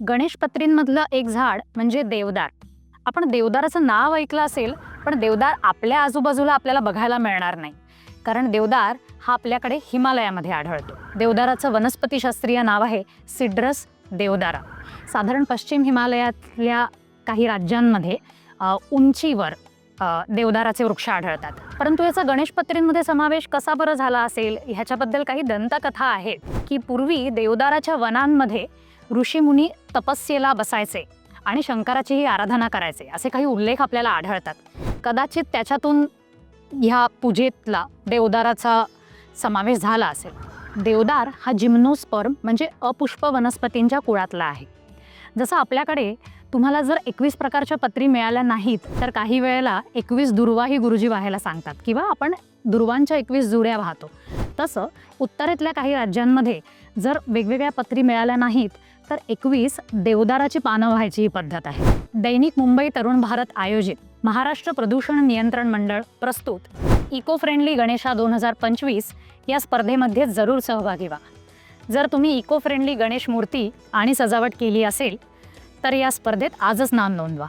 गणेशपत्रींमधलं एक झाड म्हणजे देवदार. आपण देवदाराचं नाव ऐकलं असेल पण देवदार आपल्या आजूबाजूला आपल्याला बघायला मिळणार नाही. कारण देवदार हा आपल्याकडे हिमालयामध्ये आढळतो. देवदाराचं वनस्पतीशास्त्रीय नाव आहे सिड्रस देवदारा. साधारण पश्चिम हिमालयातल्या काही राज्यांमध्ये उंचीवर देवदाराचे वृक्ष आढळतात. परंतु याचा गणेशपत्रींमध्ये समावेश कसा बरं झाला असेल? ह्याच्याबद्दल काही दंतकथा आहेत की पूर्वी देवदाराच्या वनांमध्ये ऋषीमुनी तपस्येला बसायचे आणि शंकराचीही आराधना करायचे असे काही उल्लेख आपल्याला आढळतात. कदाचित त्याच्यातून ह्या पूजेतला देवदाराचा समावेश झाला असेल. देवदार हा जिम्नोस्पर्म म्हणजे अपुष्प वनस्पतींच्या कुळातला आहे. जसं आपल्याकडे तुम्हाला जर एकवीस प्रकारच्या पत्री मिळाल्या नाहीत तर काही वेळेला एकवीस दुर्वाही गुरुजी व्हायला सांगतात. किंवा आपण दुर्वांच्या एकवीस जुड्या वाहतो. तसं उत्तरेतल्या काही राज्यांमध्ये जर वेगवेगळ्या पत्री मिळाल्या नाहीत तर एकवीस देवदाराची पानं व्हायची ही पद्धत आहे. दैनिक मुंबई तरुण भारत आयोजित महाराष्ट्र प्रदूषण नियंत्रण मंडळ प्रस्तुत इको फ्रेंडली गणेशा दोन हजार पंचवीस या स्पर्धेमध्ये जरूर सहभागी व्हा. जर तुम्ही इको फ्रेंडली गणेश मूर्ती आणि सजावट केली असेल तर या स्पर्धेत आजच नाम नोंदवा.